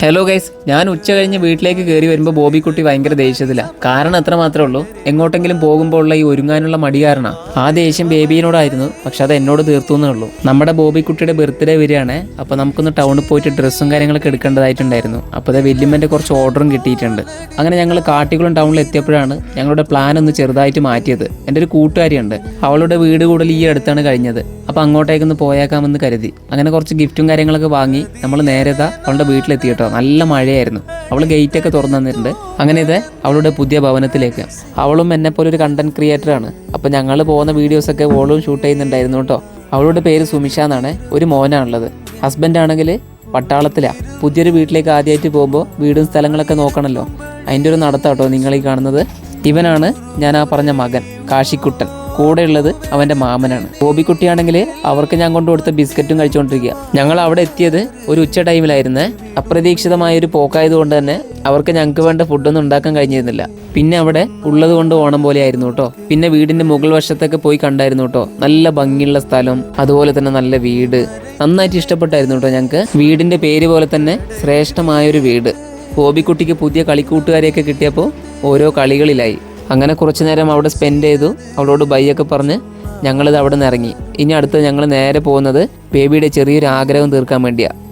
Hello guys ഞാൻ ഉച്ച കഴിഞ്ഞ് വീട്ടിലേക്ക് കയറി വരുമ്പോൾ ബോബിക്കുട്ടി ഭയങ്കര ദേഷ്യത്തിലാണ് കാരണം എത്ര മാത്രമേ ഉള്ളൂ. എങ്ങോട്ടെങ്കിലും പോകുമ്പോൾ ഉള്ള ഈ ഒരുങ്ങാനുള്ള മടി കാരണം. ആ ദേഷ്യം ബേബിയോടായിരുന്നു പക്ഷെ അത് എന്നോട് തീർത്തു എന്നേ ഉള്ളൂ. നമ്മുടെ ബോബിക്കുട്ടിയുടെ ബർത്ത്ഡേ വരികയാണ്. അപ്പോൾ നമുക്കൊന്ന് ടൗണിൽ പോയിട്ട് ഡ്രസ്സും കാര്യങ്ങളൊക്കെ എടുക്കേണ്ടതായിട്ടുണ്ടായിരുന്നു. അപ്പോൾ അത് വല്യമ്മന്റെ കുറച്ച് ഓർഡറും കിട്ടിയിട്ടുണ്ട്. അങ്ങനെ ഞങ്ങൾ കാട്ടിക്കുളം ടൗണിൽ എത്തിയപ്പോഴാണ് ഞങ്ങളുടെ പ്ലാൻ ഒന്ന് ചെറുതായിട്ട് മാറ്റിയത്. എന്റെ ഒരു കൂട്ടുകാരിയുണ്ട്. അവളുടെ വീട് കൂടുതൽ ഈ അടുത്താണ് കഴിഞ്ഞത്. അപ്പോൾ അങ്ങോട്ടേക്കൊന്ന് പോയേക്കാമെന്ന് കരുതി. അങ്ങനെ കുറച്ച് ഗിഫ്റ്റും കാര്യങ്ങളൊക്കെ വാങ്ങി നമ്മൾ നേരത്തെ അവളുടെ വീട്ടിലെത്തി കേട്ടോ. നല്ല മഴയായിരുന്നു. അവൾ ഗേറ്റ് ഒക്കെ തുറന്നു തന്നിട്ടുണ്ട്. അങ്ങനെ ഇത് അവളുടെ പുതിയ ഭവനത്തിലേക്ക്. അവളും എന്നെ പോലെ ഒരു കണ്ടന്റ് ക്രിയേറ്റർ ആണ്. അപ്പോൾ ഞങ്ങൾ പോകുന്ന വീഡിയോസ് ഒക്കെ ഓളും ഷൂട്ട് ചെയ്യുന്നുണ്ടായിരുന്നു കേട്ടോ. അവളുടെ പേര് സുമിഷ എന്നാണ്. ഒരു മോനാണുള്ളത്. ഹസ്ബൻഡ് ആണെങ്കിൽ പട്ടാളത്തിലാണ് പുതിയൊരു വീട്ടിലേക്ക് ആദ്യമായിട്ട് പോകുമ്പോൾ വീടും സ്ഥലങ്ങളൊക്കെ നോക്കണമല്ലോ അതിന്റെ ഒരു നടത്താട്ടോ നിങ്ങൾ ഈ കാണുന്നത്. ഇവനാണ് ഞാൻ ആ പറഞ്ഞ മകൻ കാശിക്കുട്ടൻ. കൂടെയുള്ളത് അവന്റെ മാമനാണ്. ഗോപിക്കുട്ടിയാണെങ്കിൽ അവർക്ക് ഞാൻ കൊണ്ടു കൊടുത്ത ബിസ്ക്കറ്റും കഴിച്ചുകൊണ്ടിരിക്കുക. ഞങ്ങൾ അവിടെ എത്തിയത് ഒരു ഉച്ച ടൈമിലായിരുന്നേ. അപ്രതീക്ഷിതമായ ഒരു പോക്കായതുകൊണ്ട് തന്നെ അവർക്ക് ഞങ്ങൾക്ക് വേണ്ട ഫുഡൊന്നും ഉണ്ടാക്കാൻ കഴിഞ്ഞിരുന്നില്ല. പിന്നെ അവിടെ ഉള്ളത് കൊണ്ട് ഓണം പോലെ ആയിരുന്നു കേട്ടോ. പിന്നെ വീടിന്റെ മുകൾ വശത്തൊക്കെ പോയി കണ്ടായിരുന്നു കേട്ടോ. നല്ല ഭംഗിയുള്ള സ്ഥലം അതുപോലെ തന്നെ നല്ല വീട്. നന്നായിട്ട് ഇഷ്ടപ്പെട്ടായിരുന്നു കേട്ടോ ഞങ്ങൾക്ക്. വീടിന്റെ പേര് പോലെ തന്നെ ശ്രേഷ്ഠമായൊരു വീട്. ഗോപിക്കുട്ടിക്ക് പുതിയ കളിക്കൂട്ടുകാരെയൊക്കെ കിട്ടിയപ്പോൾ ഓരോ കളികളിലായി. അങ്ങനെ കുറച്ച് നേരം അവിടെ സ്പെൻഡ് ചെയ്തു. അവളോട് ബൈയൊക്കെ പറഞ്ഞ് ഞങ്ങളിത് അവിടെ നിന്ന് ഇറങ്ങി. ഇനി അടുത്ത് ഞങ്ങൾ നേരെ പോകുന്നത് ബേബിയുടെ ചെറിയൊരു ആഗ്രഹം തീർക്കാൻ വേണ്ടിയാണ്